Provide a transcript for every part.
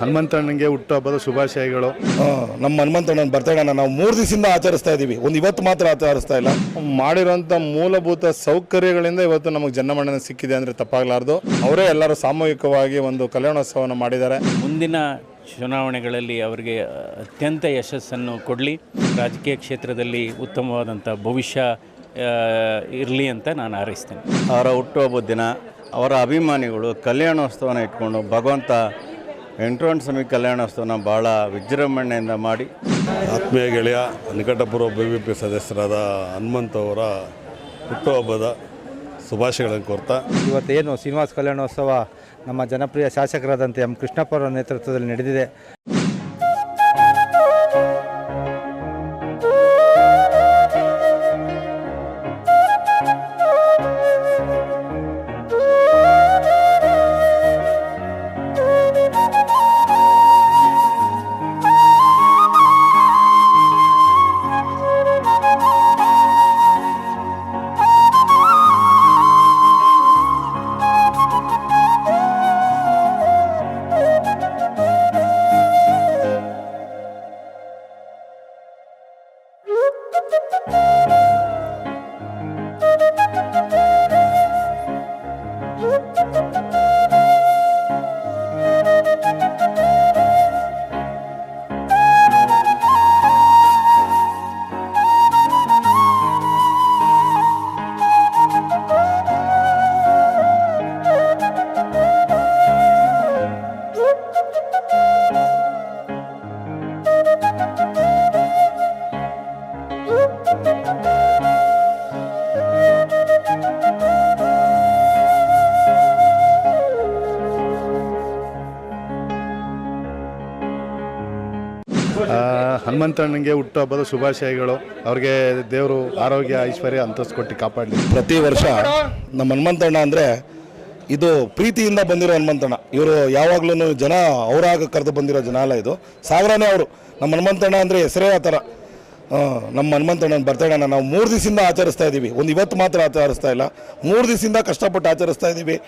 ಹನುಮಂತಣ್ಣನಿಗೆ ಹುಟ್ಟುಹಬ್ಬದ ಶುಭಾಶಯಗಳು. ನಮ್ಮ ಹನುಮಂತಣ್ಣನ ಬರ್ತಡೇನ ನಾವು ಮೂರು ದಿವಸದಿಂದ ಆಚರಿಸ್ತಾ ಇದ್ದೀವಿ ಒಂದು ಇವತ್ತು ಮಾತ್ರ ಆಚರಿಸ್ತಾ ಇಲ್ಲ. ಮಾಡಿರುವಂಥ ಮೂಲಭೂತ ಸೌಕರ್ಯಗಳಿಂದ ಇವತ್ತು ನಮಗೆ ಜನ್ಮಣ್ಣನ ಸಿಕ್ಕಿದೆ ಅಂದರೆ ತಪ್ಪಾಗಲಾರ್ದು. ಅವರೇ ಎಲ್ಲರೂ ಸಾಮೂಹಿಕವಾಗಿ ಒಂದು ಕಲ್ಯಾಣೋತ್ಸವವನ್ನು ಮಾಡಿದ್ದಾರೆ. ಮುಂದಿನ ಚುನಾವಣೆಗಳಲ್ಲಿ ಅವರಿಗೆ ಅತ್ಯಂತ ಯಶಸ್ಸನ್ನು ಕೊಡಲಿ. ರಾಜಕೀಯ ಕ್ಷೇತ್ರದಲ್ಲಿ ಉತ್ತಮವಾದಂಥ ಭವಿಷ್ಯ ಇರಲಿ ಅಂತ ನಾನು ಹಾರೈಸ್ತೇನೆ. ಅವರ ಹುಟ್ಟುಹಬ್ಬದ ದಿನ ಅವರ ಅಭಿಮಾನಿಗಳು ಕಲ್ಯಾಣೋತ್ಸವನ ಇಟ್ಕೊಂಡು ಭಗವಂತ ವೆಂಕಟರಮಣ ಸ್ವಾಮಿ ಕಲ್ಯಾಣೋತ್ಸವನ ಭಾಳ ವಿಜೃಂಭಣೆಯಿಂದ ಮಾಡಿ. ಆತ್ಮೀಯ ಗೆಳೆಯ ನಿಕಟಪೂರ್ವ ಬಿ ಬಿ ಪಿ ಸದಸ್ಯರಾದ ಹನುಮಂತ ಅವರ ಹುಟ್ಟುಹಬ್ಬದ ಶುಭಾಶಯಗಳನ್ನು ಕೊರ್ತಾ. ಇವತ್ತೇನು ಶ್ರೀನಿವಾಸ ಕಲ್ಯಾಣೋತ್ಸವ ನಮ್ಮ ಜನಪ್ರಿಯ ಶಾಸಕರಾದಂಥ ಎಂ ಕೃಷ್ಣಪ್ಪ ಅವರ ನೇತೃತ್ವದಲ್ಲಿ ನಡೆದಿದೆ. ಹನುಮಂತಣ್ಣನಿಗೆ ಹುಟ್ಟುಹಬ್ಬದ ಶುಭಾಶಯಗಳು. ಅವ್ರಿಗೆ ದೇವರು ಆರೋಗ್ಯ, ಐಶ್ವರ್ಯ ಅಂತಸ್ತು ಕೊಟ್ಟು ಕಾಪಾಡಲಿ. ಪ್ರತಿ ವರ್ಷ ನಮ್ಮ ಹನುಮಂತಣ್ಣ ಅಂದರೆ ಇದು ಪ್ರೀತಿಯಿಂದ ಬಂದಿರೋ ಹನುಮಂತಣ್ಣ. ಇವರು ಯಾವಾಗ್ಲೂ ಜನ ಅವರಾಗ ಕರೆದು ಬಂದಿರೋ ಜನ ಅಲ್ಲ ಇದು. ಸಾಗರನೇ ಅವರು. ನಮ್ಮ ಹನುಮಂತಣ್ಣ ಅಂದರೆ ಹೆಸರೇ ಆ ಥರ. ನಮ್ಮ ಹನುಮಂತಣ್ಣನ ಬರ್ತಡೇನ ನಾವು ಮೂರು ದಿವಸದಿಂದ ಆಚರಿಸ್ತಾ ಇದ್ದೀವಿ ಒಂದು ಇವತ್ತು ಮಾತ್ರ ಆಚರಿಸ್ತಾ ಇಲ್ಲ. ಮೂರು ದಿವಸದಿಂದ ಕಷ್ಟಪಟ್ಟು ಆಚರಿಸ್ತಾ ಇದ್ದೀವಿ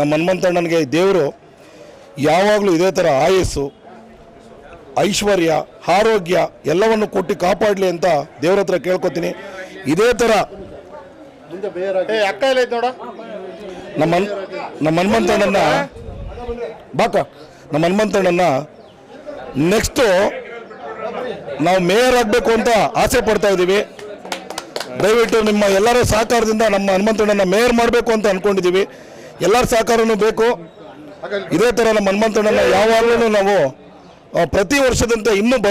ನಮ್ಮ ಹನುಮಂತಣ್ಣನಿಗೆ ದೇವರು ಯಾವಾಗಲೂ ಇದೇ ಥರ ಆಯಸ್ಸು ಐಶ್ವರ್ಯ ಆರೋಗ್ಯ ಎಲ್ಲವನ್ನು ಕೊಟ್ಟು ಕಾಪಾಡಲಿ ಅಂತ ದೇವರ ಹತ್ರ ಕೇಳ್ಕೊತೀನಿ. ಇದೇ ಥರ ನಮ್ಮ ನಮ್ಮ ಹನುಮಂತಣ್ಣನ ಬಾಕ ನಮ್ಮ ಹನುಮಂತಣ್ಣನ ನೆಕ್ಸ್ಟು ನಾವು ಮೇಯರ್ ಆಗಬೇಕು ಅಂತ ಆಸೆ ಪಡ್ತಾ ಇದ್ದೀವಿ ದಯವಿಟ್ಟು ನಿಮ್ಮ ಎಲ್ಲರ ಸಹಕಾರದಿಂದ ನಮ್ಮ ಹನುಮಂತಣ್ಣನ ಮೇಯರ್ ಮಾಡಬೇಕು ಅಂತ ಅಂದ್ಕೊಂಡಿದ್ದೀವಿ ಎಲ್ಲರ ಸಹಕಾರನೂ ಬೇಕು. ಇದೇ ಥರ ನಮ್ಮ ಹನುಮಂತಣ್ಣನ ಯಾವಾಗಲೂ ನಾವು ಪ್ರತಿ ವರ್ಷದಂತೆ ಇನ್ನೂ ಬ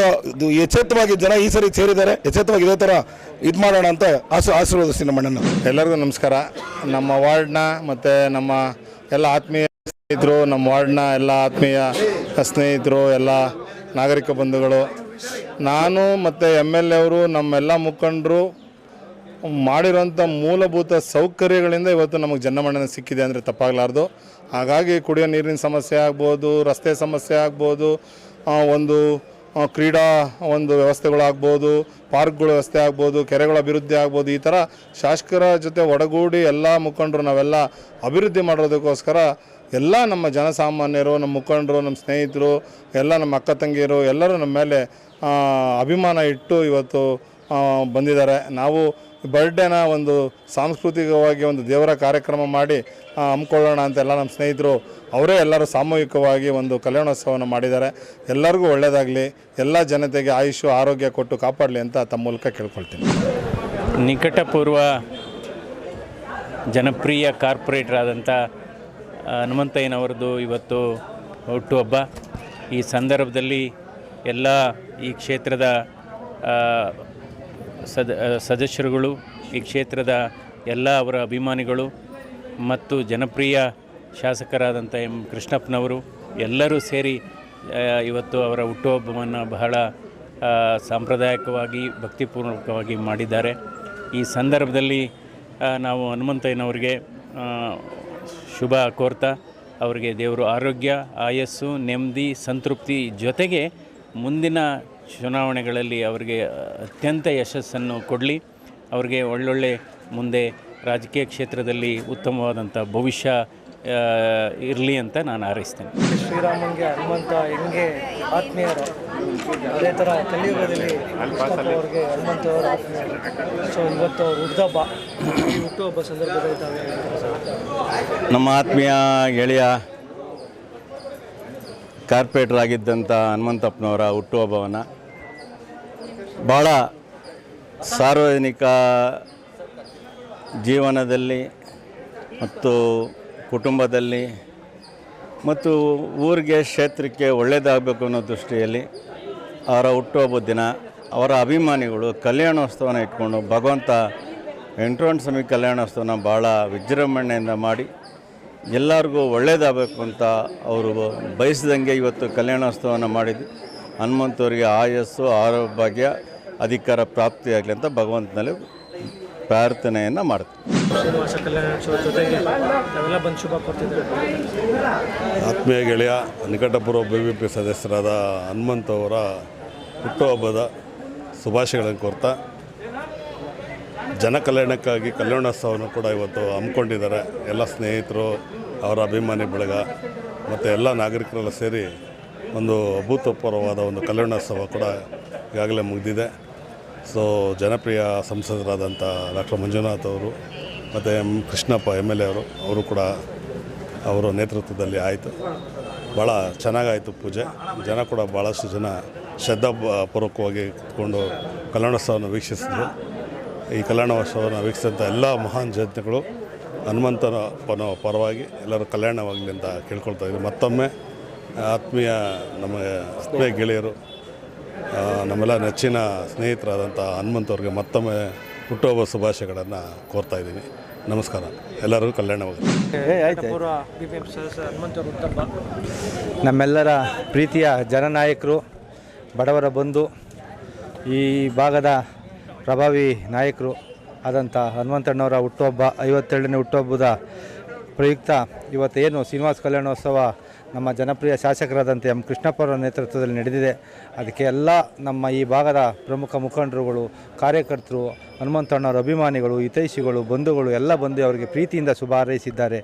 ಇದು ಜನ ಈ ಸರಿ ಸೇರಿದ್ದಾರೆ. ಎಚ್ಚೆತ್ತವಾಗಿ ಇದೇ ಥರ ಇದು ಮಾಡೋಣ ಅಂತ ಆಶ ಆಶೀರ್ವದಿಸ್ತೀನಿ ನಮ್ಮ ಅಣ್ಣನ ಎಲ್ಲರಿಗೂ ನಮಸ್ಕಾರ. ನಮ್ಮ ವಾರ್ಡ್ನ ಮತ್ತು ನಮ್ಮ ಎಲ್ಲ ಆತ್ಮೀಯ ಸ್ನೇಹಿತರು, ನಮ್ಮ ವಾರ್ಡ್ನ ಎಲ್ಲ ಆತ್ಮೀಯ ಸ್ನೇಹಿತರು, ಎಲ್ಲ ನಾಗರಿಕ ಬಂಧುಗಳು, ನಾನು ಮತ್ತು ಎಂ ಎಲ್ ಎ ಅವರು, ನಮ್ಮೆಲ್ಲ ಮುಖಂಡರು ಮಾಡಿರೋಂಥ ಮೂಲಭೂತ ಸೌಕರ್ಯಗಳಿಂದ ಇವತ್ತು ನಮಗೆ ಜನ್ಮಣ್ಣನ ಸಿಕ್ಕಿದೆ ಅಂದರೆ ತಪ್ಪಾಗಲಾರ್ದು. ಹಾಗಾಗಿ ಕುಡಿಯೋ ನೀರಿನ ಸಮಸ್ಯೆ ಆಗ್ಬೋದು, ರಸ್ತೆ ಸಮಸ್ಯೆ ಆಗ್ಬೋದು ಒಂದು ಕ್ರೀಡಾ ಒಂದು ವ್ಯವಸ್ಥೆಗಳಾಗ್ಬೋದು ಪಾರ್ಕ್ಗಳ ವ್ಯವಸ್ಥೆ ಆಗ್ಬೋದು, ಕೆರೆಗಳ ಅಭಿವೃದ್ಧಿ ಆಗ್ಬೋದು, ಈ ಥರ ಶಾಸಕರ ಜೊತೆ ಒಡಗೂಡಿ ಎಲ್ಲ ಮುಖಂಡರು ನಾವೆಲ್ಲ ಅಭಿವೃದ್ಧಿ ಮಾಡೋದಕ್ಕೋಸ್ಕರ ಎಲ್ಲ ನಮ್ಮ ಜನಸಾಮಾನ್ಯರು, ನಮ್ಮ ಮುಖಂಡರು, ನಮ್ಮ ಸ್ನೇಹಿತರು, ಎಲ್ಲ ನಮ್ಮ ಅಕ್ಕ ತಂಗಿಯರು, ಎಲ್ಲರೂ ನಮ್ಮ ಮೇಲೆ ಅಭಿಮಾನ ಇಟ್ಟು ಇವತ್ತು ಬಂದಿದ್ದಾರೆ. ನಾವು ಬರ್ಡೇನ ಒಂದು ಸಾಂಸ್ಕೃತಿಕವಾಗಿ ಒಂದು ದೇವರ ಕಾರ್ಯಕ್ರಮ ಮಾಡಿ ಹಮ್ಮಿಕೊಳ್ಳೋಣ ಅಂತ ಎಲ್ಲ ನಮ್ಮ ಸ್ನೇಹಿತರು, ಅವರೇ ಎಲ್ಲರೂ ಸಾಮೂಹಿಕವಾಗಿ ಒಂದು ಕಲ್ಯಾಣೋತ್ಸವವನ್ನು ಮಾಡಿದ್ದಾರೆ. ಎಲ್ಲರಿಗೂ ಒಳ್ಳೆಯದಾಗಲಿ ಎಲ್ಲ ಜನತೆಗೆ ಆಯುಷು, ಆರೋಗ್ಯ ಕೊಟ್ಟು ಕಾಪಾಡಲಿ ಅಂತ ತಮ್ಮ ಮೂಲಕ ಕೇಳ್ಕೊಳ್ತೀನಿ. ನಿಕಟಪೂರ್ವ ಜನಪ್ರಿಯ ಕಾರ್ಪೊರೇಟರ್ ಆದಂಥ ಹನುಮಂತಯ್ಯನವ್ರದ್ದು ಇವತ್ತು ಹುಟ್ಟುಹಬ್ಬ ಈ ಸಂದರ್ಭದಲ್ಲಿ ಎಲ್ಲ ಈ ಕ್ಷೇತ್ರದ ಸದ ಸದಸ್ಯರುಗಳು ಈ ಕ್ಷೇತ್ರದ ಎಲ್ಲ ಅವರ ಅಭಿಮಾನಿಗಳು ಮತ್ತು ಜನಪ್ರಿಯ ಶಾಸಕರಾದಂಥ ಎಂ. ಕೃಷ್ಣಪ್ಪನವರು ಎಲ್ಲರೂ ಸೇರಿ ಇವತ್ತು ಅವರ ಹುಟ್ಟುಹಬ್ಬವನ್ನು ಬಹಳ ಸಾಂಪ್ರದಾಯಿಕವಾಗಿ, ಭಕ್ತಿಪೂರ್ವಕವಾಗಿ ಮಾಡಿದ್ದಾರೆ. ಈ ಸಂದರ್ಭದಲ್ಲಿ ನಾವು ಹನುಮಂತಯ್ಯನವ್ರಿಗೆ ಶುಭ ಕೋರ್ತಾ, ಅವರಿಗೆ ದೇವರು ಆರೋಗ್ಯ, ಆಯಸ್ಸು, ನೆಮ್ಮದಿ, ಸಂತೃಪ್ತಿ ಜೊತೆಗೆ ಮುಂದಿನ ಚುನಾವಣೆಗಳಲ್ಲಿ ಅವರಿಗೆ ಅತ್ಯಂತ ಯಶಸ್ಸನ್ನು ಕೊಡಲಿ. ಅವರಿಗೆ ಒಳ್ಳೊಳ್ಳೆ ಮುಂದೆ ರಾಜಕೀಯ ಕ್ಷೇತ್ರದಲ್ಲಿ ಉತ್ತಮವಾದಂಥ ಭವಿಷ್ಯ ಇರಲಿ ಅಂತ ನಾನು ಹಾರೈಸ್ತೇನೆ. ಶ್ರೀರಾಮನ್ಗೆ ಹನುಮಂತ ಹೆಂಗೆ ಆತ್ಮೀಯರು? ಅದೇ ಥರ ಕಲಿಯುಗದಲ್ಲಿ ಅವ್ರಿಗೆ ಹನುಮಂತ ಅವರು ಆತ್ಮೀಯರು. ಸೊ ಇವತ್ತು ಅವ್ರ ಹುಟ್ಟುಹಬ್ಬ ಈ ಹುಟ್ಟುಹಬ್ಬ ಸಂದರ್ಭದಲ್ಲಿ? ನಮ್ಮ ಆತ್ಮೀಯ ಗೆಳೆಯ ಕಾರ್ಪೊರೇಟರ್ ಆಗಿದ್ದಂಥ ಹನುಮಂತಪ್ಪನವರ ಹುಟ್ಟುಹಬ್ಬವನ್ನು ಭಾಳ ಸಾರ್ವಜನಿಕ ಜೀವನದಲ್ಲಿ ಮತ್ತು ಕುಟುಂಬದಲ್ಲಿ ಮತ್ತು ಊರಿಗೆ, ಕ್ಷೇತ್ರಕ್ಕೆ ಒಳ್ಳೆಯದಾಗಬೇಕು ಅನ್ನೋ ದೃಷ್ಟಿಯಲ್ಲಿ ಅವರ ಹುಟ್ಟುಹಬ್ಬ ದಿನ, ಅವರ ಅಭಿಮಾನಿಗಳು ಕಲ್ಯಾಣೋತ್ಸವನ ಇಟ್ಕೊಂಡು ಭಗವಂತ ವೆಂಕಟರಮಣ ಸ್ವಾಮಿ ಕಲ್ಯಾಣೋತ್ಸವನ ಭಾಳ ವಿಜೃಂಭಣೆಯಿಂದ ಮಾಡಿ ಎಲ್ಲರಿಗೂ ಒಳ್ಳೆಯದಾಗಬೇಕು ಅಂತ ಅವರು ಬಯಸಿದಂಗೆ ಇವತ್ತು ಕಲ್ಯಾಣೋತ್ಸವನ ಮಾಡಿದ್ದು. ಹನುಮಂತವರಿಗೆ ಆಯಸ್ಸು ಆರೋಗ್ಯ ಅಧಿಕಾರ ಪ್ರಾಪ್ತಿಯಾಗಲಿ ಅಂತ ಭಗವಂತನಲ್ಲಿ ಪ್ರಾರ್ಥನೆಯನ್ನು ಮಾಡ್ತೀವಿ. ಆತ್ಮೀಯ ಗೆಳೆಯ ನಿಕಟಪೂರ್ವ ಬಿ ಬಿ ಪಿ ಸದಸ್ಯರಾದ ಹನುಮಂತವರ ಅವರ ಹುಟ್ಟುಹಬ್ಬದ ಶುಭಾಶಯಗಳನ್ನು ಕೋರ್ತಾ ಜನ ಕಲ್ಯಾಣಕ್ಕಾಗಿ ಕಲ್ಯಾಣೋತ್ಸವವನ್ನು ಕೂಡ ಇವತ್ತು ಹಮ್ಮಿಕೊಂಡಿದ್ದಾರೆ. ಎಲ್ಲ ಸ್ನೇಹಿತರು, ಅವರ ಅಭಿಮಾನಿ ಬಳಗ, ಮತ್ತು ಎಲ್ಲ ನಾಗರಿಕರೆಲ್ಲ ಸೇರಿ ಒಂದು ಅಭೂತಪೂರ್ವವಾದ ಒಂದು ಕಲ್ಯಾಣೋತ್ಸವ ಕೂಡ ಈಗಾಗಲೇ ಮುಗಿದಿದೆ. ಸೊ ಜನಪ್ರಿಯ ಸಂಸದರಾದಂಥ ಡಾಕ್ಟರ್ ಮಂಜುನಾಥ್ ಅವರು, ಮತ್ತು M Krishnappa M L A ಅವರು ಅವರು ಕೂಡ ಅವರ ನೇತೃತ್ವದಲ್ಲಿ ಆಯಿತು. ಭಾಳ ಚೆನ್ನಾಗಾಯಿತು ಪೂಜೆ. ಜನ ಕೂಡ ಭಾಳಷ್ಟು ಜನ ಶ್ರದ್ಧಾಪೂರ್ವಕವಾಗಿ ಕೂತ್ಕೊಂಡು ಕಲ್ಯಾಣೋತ್ಸವವನ್ನು ವೀಕ್ಷಿಸಿದ್ರು. ಈ ಕಲ್ಯಾಣ ವರ್ಷವನ್ನು ವೀಕ್ಷಿಸಿದಂಥ ಎಲ್ಲ ಮಹಾನ್ ಜನತೆಗಳು ಹನುಮಂತನ ಪನ ಪರವಾಗಿ ಎಲ್ಲರೂ ಕಲ್ಯಾಣವಾಗಲಿ ಅಂತ ಕೇಳ್ಕೊಳ್ತಾ ಇದ್ದೀವಿ. ಮತ್ತೊಮ್ಮೆ ಆತ್ಮೀಯ ನಮ್ಮ ಆತ್ಮೀಯ ಗೆಳೆಯರು ನಮ್ಮೆಲ್ಲ ನೆಚ್ಚಿನ ಸ್ನೇಹಿತರಾದಂಥ ಹನುಮಂತವ್ರಿಗೆ ಮತ್ತೊಮ್ಮೆ ಹುಟ್ಟುಹಬ್ಬ ಶುಭಾಶಯಗಳನ್ನು ಕೋರ್ತಾ ಇದ್ದೀನಿ ನಮಸ್ಕಾರ. ಎಲ್ಲರಿಗೂ ಕಲ್ಯಾಣವಾಗಲಿ. ನಮ್ಮೆಲ್ಲರ ಪ್ರೀತಿಯ ಜನನಾಯಕರು ಬಡವರ ಬಂಧು ಈ ಭಾಗದ ಪ್ರಭಾವಿ ನಾಯಕರು ಆದಂಥ ಹನುಮಂತಣ್ಣವರ ಹುಟ್ಟುಹಬ್ಬ ಐವತ್ತೆರಡನೇ ಹುಟ್ಟುಹಬ್ಬದ ಪ್ರಯುಕ್ತ ಇವತ್ತೇನು ಶ್ರೀನಿವಾಸ ಕಲ್ಯಾಣೋತ್ಸವ ನಮ್ಮ ಜನಪ್ರಿಯ ಶಾಸಕರಾದಂಥ ಎಂ ಕೃಷ್ಣಪ್ಪರ ನೇತೃತ್ವದಲ್ಲಿ ನಡೆದಿದೆ. ಅದಕ್ಕೆ ಎಲ್ಲ ನಮ್ಮ ಈ ಭಾಗದ ಪ್ರಮುಖ ಮುಖಂಡರುಗಳು, ಕಾರ್ಯಕರ್ತರು ಹನುಮಂತಣ್ಣವರ ಅಭಿಮಾನಿಗಳು, ಹಿತೈಷಿಗಳು, ಬಂಧುಗಳು ಎಲ್ಲ ಬಂದು ಅವರಿಗೆ ಪ್ರೀತಿಯಿಂದ ಶುಭ ಹಾರೈಸಿದ್ದಾರೆ.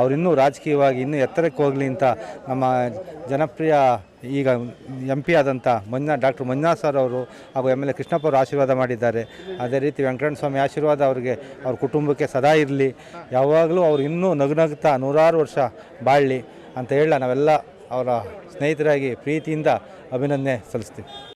ಅವರಿನ್ನೂ ರಾಜಕೀಯವಾಗಿ ಇನ್ನೂ ಎತ್ತರಕ್ಕೆ ಹೋಗಲಿ ಅಂತ ನಮ್ಮ ಜನಪ್ರಿಯ ಈಗ ಎಂ ಪಿ ಆದಂಥ ಮಂಜುನಾ ಡಾಕ್ಟರ್ ಮಂಜುನಾಥ್ ಸರ್ ಅವರು ಹಾಗೂ ಎಂ ಎಲ್ ಎ ಕೃಷ್ಣಪ್ಪ ಅವರು ಆಶೀರ್ವಾದ ಮಾಡಿದ್ದಾರೆ. ಅದೇ ರೀತಿ ವೆಂಕಟರಣ ಸ್ವಾಮಿ ಆಶೀರ್ವಾದ ಅವರಿಗೆ, ಅವ್ರ ಕುಟುಂಬಕ್ಕೆ ಸದಾ ಇರಲಿ. ಯಾವಾಗಲೂ ಅವರು ಇನ್ನೂ ನಗುನಗುತ್ತಾ ನೂರಾರು ವರ್ಷ ಬಾಳಲಿ. ಅಂತ ಹೇಳ ನಾವೆಲ್ಲ ಅವರ ಸ್ನೇಹಿತರಾಗಿ ಪ್ರೀತಿಯಿಂದ ಅಭಿನಂದನೆ ಸಲ್ಲಿಸ್ತೀವಿ.